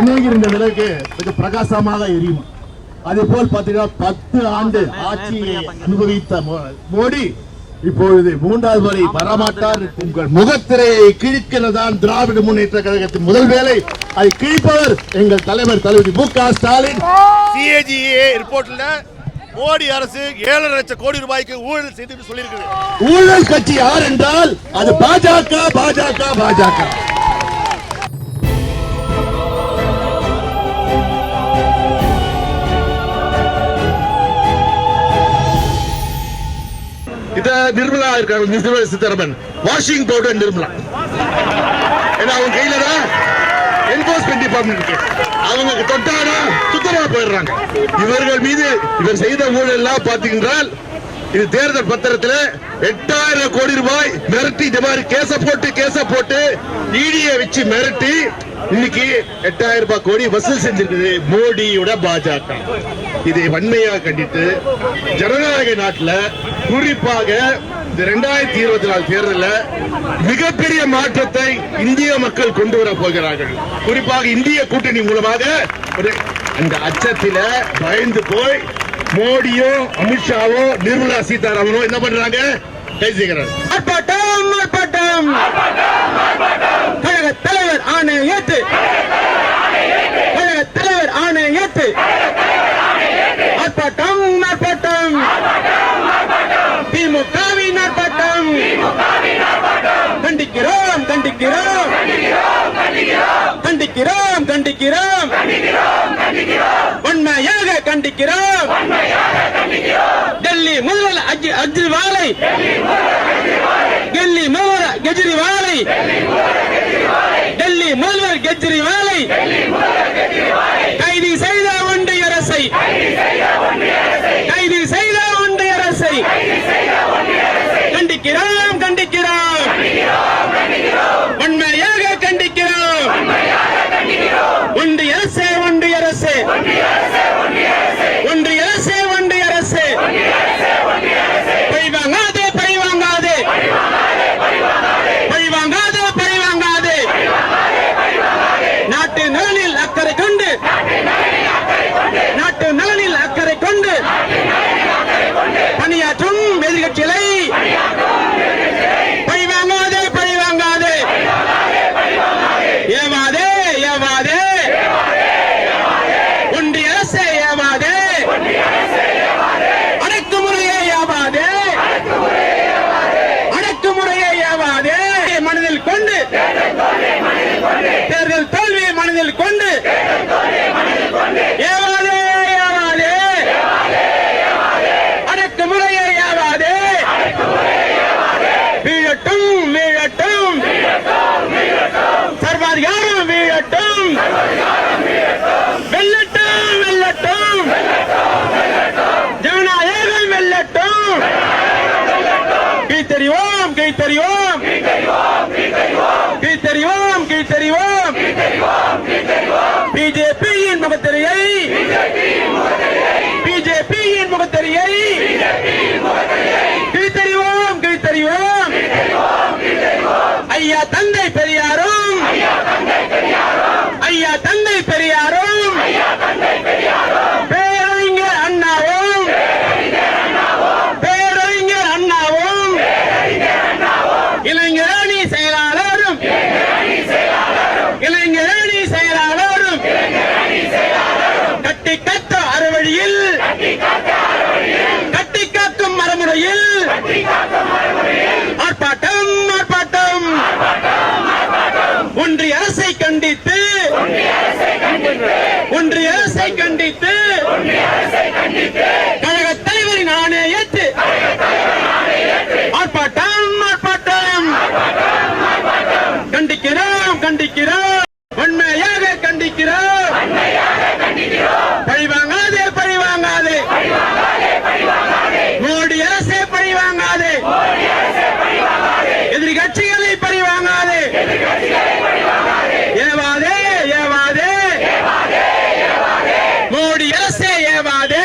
அநேகர் இந்த விளக்கு மிக பிரகாசமாக எரியும். அதே போல் பார்த்தீங்கன்னா பத்து ஆண்டு ஆட்சியை அனுபவித்த மோடி இப்பொழுது மூன்றாவது முறை வரமாட்டார். உங்கள் முகத்திரையை கிழிக்கிறதான் திராவிட முன்னேற்ற கழகத்தின் முதல் வேலை அதை கிழிப்பவர் எங்கள் தலைவர் தளபதி மு க ஸ்டாலின். சிஏஜிஏ ரிப்போர்ட்ல மோடி அரசு ஏழரை லட்சம் கோடி ரூபாய்க்கு ஊழல் செய்து சொல்லியிருக்கு ஊழல் கட்சி யார் என்றால் அது பாஜக பாஜக பாஜக. நிர்மலா இருக்காங்க நிர்மலா சீதாராமன் வாஷிங் பவுடர் நிர்மலா. ஏன்னா அவங்க கையில தான் என்போர்ஸ்மெண்ட் டிபார்ட்மெண்ட் இருக்கு. அவங்க தொட்டாடா சுத்தமா போயிடுறாங்க. இவர்கள் மீது இவர் செய்த ஊழல் எல்லாம் பாத்தீங்கன்றால் இது தேர்தல் பத்திரத்தில் எட்டாயிரம் கோடி ரூபாய் மிரட்டி இந்த மாதிரி கேச போட்டு கேச போட்டு இடிய வச்சு மிரட்டி இன்னைக்கு எட்டாயிரம் ரூபாய் கோடி வசூல் செஞ்சிருக்குது மோடியோட பாஜக. இதை வன்மையாக கண்டித்து ஜனநாயக நாட்டில் குறிப்பாக இந்த ரெண்டாயிரத்தி இருபத்தி நாலு தேர்தலில் மிகப்பெரிய மாற்றத்தை இந்திய மக்கள் கொண்டு வர போகிறார்கள். குறிப்பாக இந்திய கூட்டணி மூலமாக ஒரு அந்த அச்சத்தில் பயந்து போய் மோடியோ அமித்ஷாவோ நிர்மலா சீதாராமனோ என்ன பண்றாங்க? பேசுகிறார் ஆர்ப்பாட்டம் ஆர்ப்பாட்டம் கழக தலைவர் ஆணை ஏத்து கழக தலைவர் ஆணை ஏத்து ஆர்ப்பாட்டம் ஆர்ப்பாட்டம் திமுகவின் ஆர்ப்பாட்டம் கண்டிக்கிறோம் கண்டிக்கிறோம் கண்டிக்கிறோம் கண்டிக்கிறோம். உண்மையாக கண்டிக்கிறோம். டெல்லி முதல்வர் அஜ் அஜ்ரிவாலை. டெல்லி முதல்வர் கெஜ்ரிவாலை. டெல்லி முதல்வர் கெஜ்ரிவாலை கைது செய்த ஒன்றிய அரசை கைது செய்த ஒன்றிய அரசை கண்டிக்கிறோம் கண்டிக்கிறோம் உண்மையாக கண்டிக்கிறோம் ஒன்றிய அரசே ஒன்றிய அரசே ஒன்றிய அரசே ஒன்றிய அரசே பழி வாங்காதே பழி வாங்காதே பழி வாங்காதே பழி வாங்காதே நாட்டு நலனில் அக்கறை கொண்டு நாட்டு நலனில் அக்கறை கொண்டு பணியாற்றும் எதிர்கட்சிகளை பழி வாங்காதே பழி வாங்காதே ஏவாதே ஏவாதே ஒன்றிய அரசே ஏவாதே அடக்குமுறையே ஏவாதே அடக்குமுறையே ஏவாதே மனதில் கொண்டு. தேர்தல் தோல்வியை மனதில் கொண்டு. ஏவாதே ஏவாதே. அடக்குமுறையே ஏவாதே. வீழட்டும் வீழட்டும். சர்வாதிகாரம் வீழட்டும். வெல்லட்டும் வெல்லட்டும். ஜனநாயகம் வெல்லட்டும். கை தெரிவோம் கை தெரிவோம் கை தெரிவோம் கை தெரிவோம் பிஜேபியின் முகத்திரையை பிஜேபியின் முகத்திரையை கை தெரிவோம் கை தெரிவோம் ஐயா தந்தை பெரியாரும். ஐயா தந்தை பெரியாரும். ஒன்றிய அரசை கண்டித்து கழக தலைவரின் ஆணையத்து ஆர்ப்பாட்டம் ஆர்ப்பாட்டம் கண்டிக்கிறோம் கண்டிக்கிறோம் உண்மையாக கண்டிக்கிறோம் பழி வாங்காதே பழி வாங்காதே மோடி அரசே பழி வாங்காதே எதிரி கட்சிகளை பழி வாங்காதே ஏவாதே ஏவாதே மோடி அரசே ஏவாதே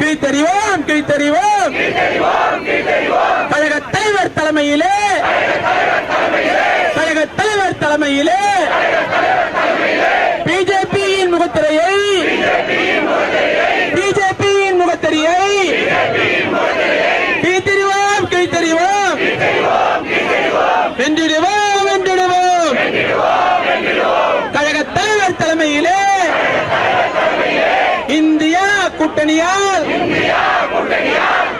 கீழ்த்தறிவோம் கீழ்த்தறிவோம். கழக தலைவர் தலைமையிலே. கழக தலைவர் தலைமையிலே. கூட்டணியால்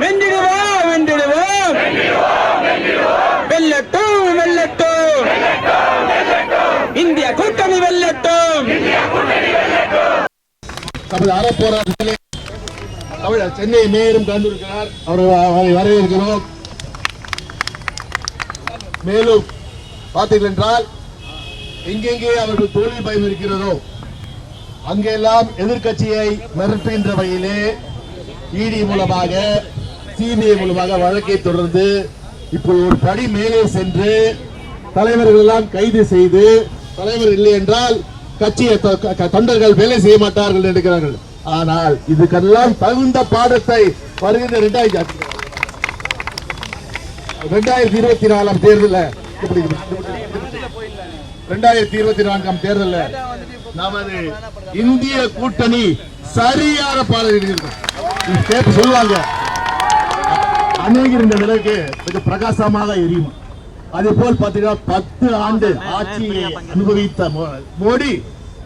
வென்றிடுவோம் வென்றிடுவோம் வெல்லட்டும் வெல்லட்டும். இந்திய கூட்டணி வெல்லட்டும். சென்னை மேயரும் கலந்திருக்கிறார். அவரை வரவேற்கிறோம். மேலும் பார்த்தீர்கள் என்றால் எங்கெங்கே அவர்கள் தொழில் பயம் இருக்கிறதோ அங்கெல்லாம் எதிர்கட்சியை மிரட்டுகின்ற வகையிலே இடி மூலமாக சிபிஐ மூலமாக வழக்கை தொடர்ந்து இப்போ ஒரு படி மேலே சென்று தலைவர்கள் எல்லாம் கைது செய்து தலைவர் இல்லை என்றால் கட்சியை தொண்டர்கள் வேலை செய்ய மாட்டார்கள் நினைக்கிறார்கள். ஆனால் இதுக்கெல்லாம் தகுந்த பாடத்தை வருகின்ற இரண்டாயிரத்தி இரண்டாயிரத்தி இருபத்தி நாலாம் தேர்தல ரெண்டாயிரத்தி இருபத்தி நான்காம் தேர்தலில். நமது இந்திய கூட்டணி சரியான பாடல் கேட்டு சொல்லுவாங்க. அநேகர் இந்த நிலைக்கு கொஞ்சம் பிரகாசமாக எரியும். அதே போல் பார்த்தீங்கன்னா பத்து ஆண்டு ஆட்சியை அனுபவித்த மோ- மோடி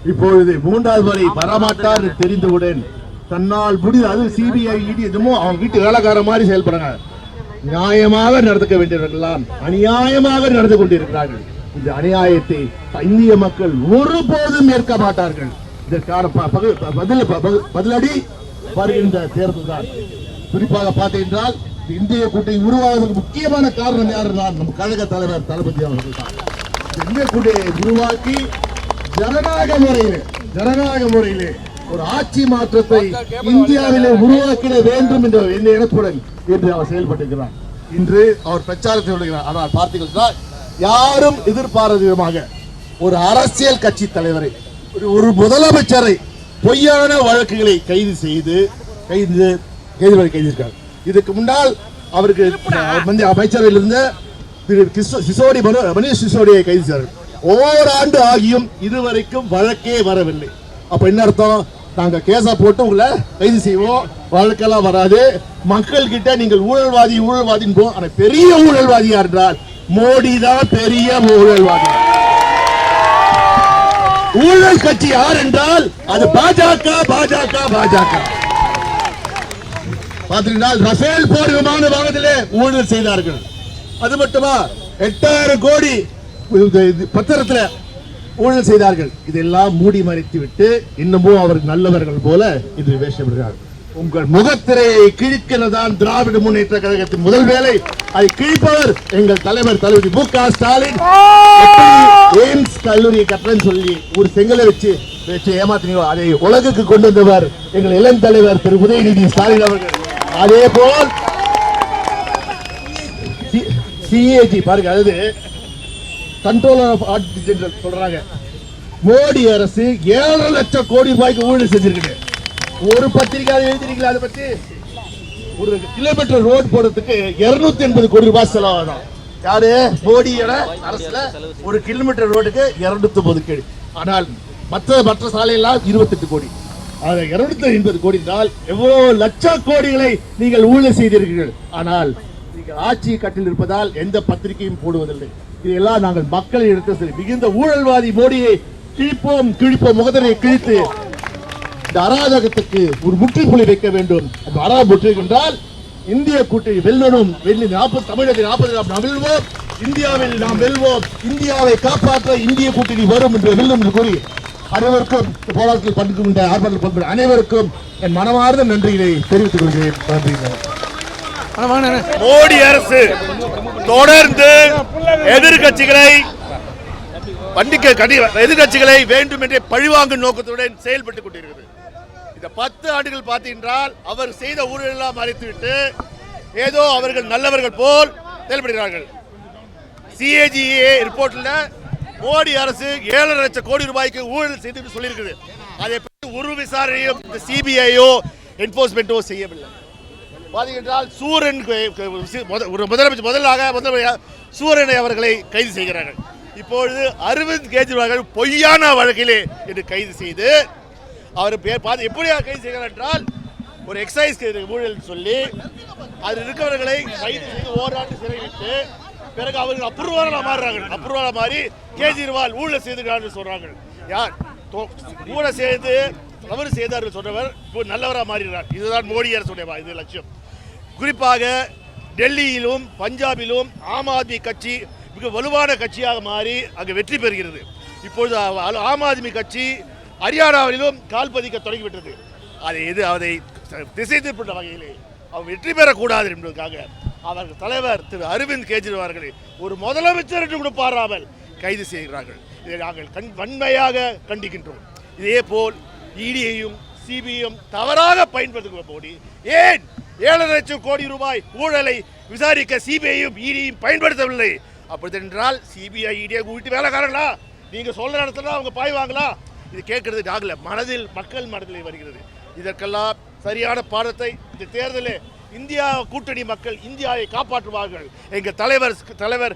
இப்பொழுது மூன்றாவது முறை வரமாட்டார் என்று தெரிந்தவுடன் தன்னால் முடிந்த அது சிபிஐ இடி எதுமோ அவங்க வீட்டு வேலைக்கார மாதிரி செயல்படுறாங்க. நியாயமாக நடந்துக்க வேண்டியவர்கள்லாம் அநியாயமாக நடந்து கொண்டிருக்கிறார்கள். இந்த அநியாயத்தை இந்திய மக்கள் ஒருபோதும் ஏற்க மாட்டார்கள் இதற்கான பதில் பதிலடி வருகின்ற தேர்தல் தான் குறிப்பாக பார்த்தீங்கன்றால் இந்திய கூட்டணி உருவாவதற்கு முக்கியமான காரணம் யாருன்னா நம் கழக தலைவர் தளபதி அவர்கள் தான் இந்திய கூட்டணியை உருவாக்கி ஜனநாயக முறையிலே ஜனநாயக முறையிலே ஒரு ஆட்சி மாற்றத்தை இந்தியாவிலே உருவாக்கிட வேண்டும் என்ற என்ற எண்ணத்துடன் இன்று அவர் செயல்பட்டிருக்கிறார். இன்று அவர் பிரச்சாரத்தை சொல்கிறார் ஆனால் பார்த்தீங்கன்னா யாரும் எதிர்பாராத விதமாக ஒரு அரசியல் கட்சி தலைவரை ஒரு- ஒரு முதலமைச்சரை பொய்யான வழக்குகளை கைது செய்து கைது கைது வரை கைதிருக்கார் இதுக்கு முன்னால் அவருக்கு அவர் வந்து அமைச்சரவையில் இருந்த திரு கிஷோ- சிசோடி மனு சிசோடியை கைது செய்தார்கள். ஓராண்டு ஆகியும் இதுவரைக்கும் வழக்கே வரவில்லை. அப்ப என்ன அர்த்தம்? நாங்க கேஸா போட்டு உங்களை கைது செய்வோம். வழக்கெல்லாம் வராது. மக்கள் கிட்ட நீங்கள் ஊழல்வாதி ஊழல்வாதின் போ ஆனா பெரிய ஊழல்வாதி என்றால் மோடி தான் பெரிய ஊழல்வாதி. ஊழல் கட்சி யார் என்றால் அது பாஜக பாஜக பாஜக. பார்த்தீங்கன்னா ரஃபேல் போர் விமான வாகனத்திலே ஊழல் செய்தார்கள். அது மட்டுமா? எட்டாயிரம் கோடி பத்திரத்தில் பத்திரத்துல ஊழல் செய்தார்கள். இதெல்லாம் மூடி மறைத்து விட்டு இன்னமும் அவர் நல்லவர்கள் போல இன்று வேஷமிடுகிறார்கள் உங்கள் முகத்திரையை கிழிக்கிறதான் திராவிட முன்னேற்ற கழகத்தின் முதல் வேலை. அதை கிழிப்பவர் எங்கள் தலைவர் தளபதி மு க ஸ்டாலின். எய்ம்ஸ் கல்லூரியை கட்டுறேன்னு சொல்லி ஒரு செங்கலை வச்சு வச்சு ஏமாத்தினீங்களோ அதை உலகுக்கு கொண்டு வந்தவர் எங்கள் இளம் தலைவர் திரு உதயநிதி ஸ்டாலின் அவர்கள். அதே போல் சிஏஜி பாருங்க அதாவது கண்ட்ரோலர் ஆஃப் ஆடிட் ஜெனரல் சொல்றாங்க. மோடி அரசு ஏழரை லட்சம் கோடி ரூபாய்க்கு ஊழல் செஞ்சிருக்கு ஒரு பத்திரிகை எழுதிருக்கீங்களா அதை பத்தி? ஒரு கிலோமீட்டர் ரோடு போடுறதுக்கு 280 எண்பது கோடி ரூபாய் செலவாகும் யாரு? மோடியோட அரசுல ஒரு கிலோமீட்டர் ரோடுக்கு 250 கோடி. ஆனால் மற்ற மற்ற சாலையெல்லாம் 28 கோடி. ஆக 280 எண்பது கோடி என்றால் எவ்வளவு லட்சம் கோடிகளை நீங்கள் ஊழல் செய்தீர்கள் ஆனால் நீங்கள் ஆட்சி கட்டில் இருப்பதால் எந்த பத்திரிகையும் போடுவதில்லை. இதையெல்லாம் நாங்கள் மக்களை எடுத்து மிகுந்த ஊழல்வாதி மோடியை கிழிப்போம் கிழிப்போம் முகதரை கிழித்து இந்த அராஜகத்துக்கு ஒரு முற்றுப்புள்ளி வைக்க வேண்டும். அந்த அரா முற்றுகை என்றால் இந்திய கூட்டணி வெல்லணும். வெள்ளி நாற்பது தமிழகத்தில் நாற்பது நாம் வெல்வோம். இந்தியாவில் நாம் வெல்வோம். இந்தியாவை காப்பாற்ற இந்திய கூட்டணி வரும் என்று வெல்லும் என்று கூறி அனைவருக்கும் போராட்டத்தில் பங்கு கொண்ட ஆர்ப்பாட்டத்தில் பங்கு அனைவருக்கும் என் மனமார்ந்த நன்றிகளை தெரிவித்துக் கொள்கிறேன். நன்றி. மோடி அரசு தொடர்ந்து எதிர்கட்சிகளை வண்டிக்க எதிர்கட்சிகளை வேண்டும் என்றே பழிவாங்கும் நோக்கத்துடன் செயல்பட்டுக் கொண்டிருக்கிறது. இந்த பத்து ஆண்டுகள் பார்த்தீங்கன்றால் அவர் செய்த ஊழலெல்லாம் மறைத்துவிட்டு ஏதோ அவர்கள் நல்லவர்கள் போல் செயல்படுகிறார்கள். சிஏஜிஏ ரிப்போர்ட்டில் மோடி அரசு ஏழரை லட்சம் கோடி ரூபாய்க்கு ஊழல் செய்து சொல்லியிருக்குது. அதை பற்றி ஒரு விசாரணையும் இந்த சிபிஐயோ என்போர்ஸ்மெண்ட்டோ செய்யவில்லை. பார்த்தீங்கன்றால் சூரன் ஒரு முதலமைச்சர் முதலாக முதலமைச்சர் சூரனை அவர்களை கைது செய்கிறார்கள். இப்பொழுது அரவிந்த் கெஜ்ரிவால் பொய்யான வழக்கிலே என்று கைது செய்து அவர் பேர் பார்த்து எப்படியா கைது செய்கிறார் என்றால் ஒரு எக்ஸைஸ் ஊழல் சொல்லி அதில் இருக்கிறவர்களை கைது செய்து ஓராண்டு சிறையிட்டு பிறகு அவர்கள் அப்ரூவாக மாறுறாங்க அப்ரூவாக மாறி கேஜ்ரிவால் ஊழல் செய்திருக்கிறார் சொல்றாங்க யார்? தோ- ஊழல் செய்து தவறு செய்தார் சொல்றவர் சொன்னவர் இப்போ நல்லவராக மாறுகிறார் இதுதான் மோடி அரசுடைய இது லட்சியம். குறிப்பாக டெல்லியிலும் பஞ்சாபிலும் ஆம் ஆத்மி கட்சி மிக வலுவான கட்சியாக மாறி அங்கு வெற்றி பெறுகிறது. இப்பொழுது ஆம் ஆத்மி கட்சி ஹரியானாவிலும் கால் பதிக்க தொடங்கிவிட்டது. அதை எது அதை திசை திருப்பிட்ட வகையிலே அவர் வெற்றி பெறக்கூடாது என்பதற்காக அவர்கள் தலைவர் திரு அரவிந்த் கெஜ்ரிவால் ஒரு முதலமைச்சர் என்று கூட பாராமல் கைது செய்கிறார்கள். இதை நாங்கள் கண் வன்மையாக கண்டிக்கின்றோம். இதே போல் இடியையும் சிபிஐயும் தவறாக பயன்படுத்துகிற போடி ஏன் ஏழரை லட்சம் கோடி ரூபாய் ஊழலை விசாரிக்க சிபிஐயும் இடியும் பயன்படுத்தவில்லை? அப்படி என்றால் சிபிஐ இடியை கூட்டி வேலைக்காரங்களா? நீங்கள் சொல்கிற இடத்துல அவங்க பாய்வாங்களா? இது கேட்கறது ஆகல மனதில் மக்கள் மனதில் வருகிறது. இதற்கெல்லாம் சரியான பாடத்தை இந்த தேர்தலில் இந்தியா கூட்டணி மக்கள் இந்தியாவை காப்பாற்றுவார்கள். எங்கள் தலைவர் தலைவர்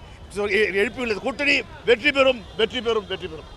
எழுப்பியுள்ள கூட்டணி வெற்றி பெறும் வெற்றி பெறும் வெற்றி பெறும்.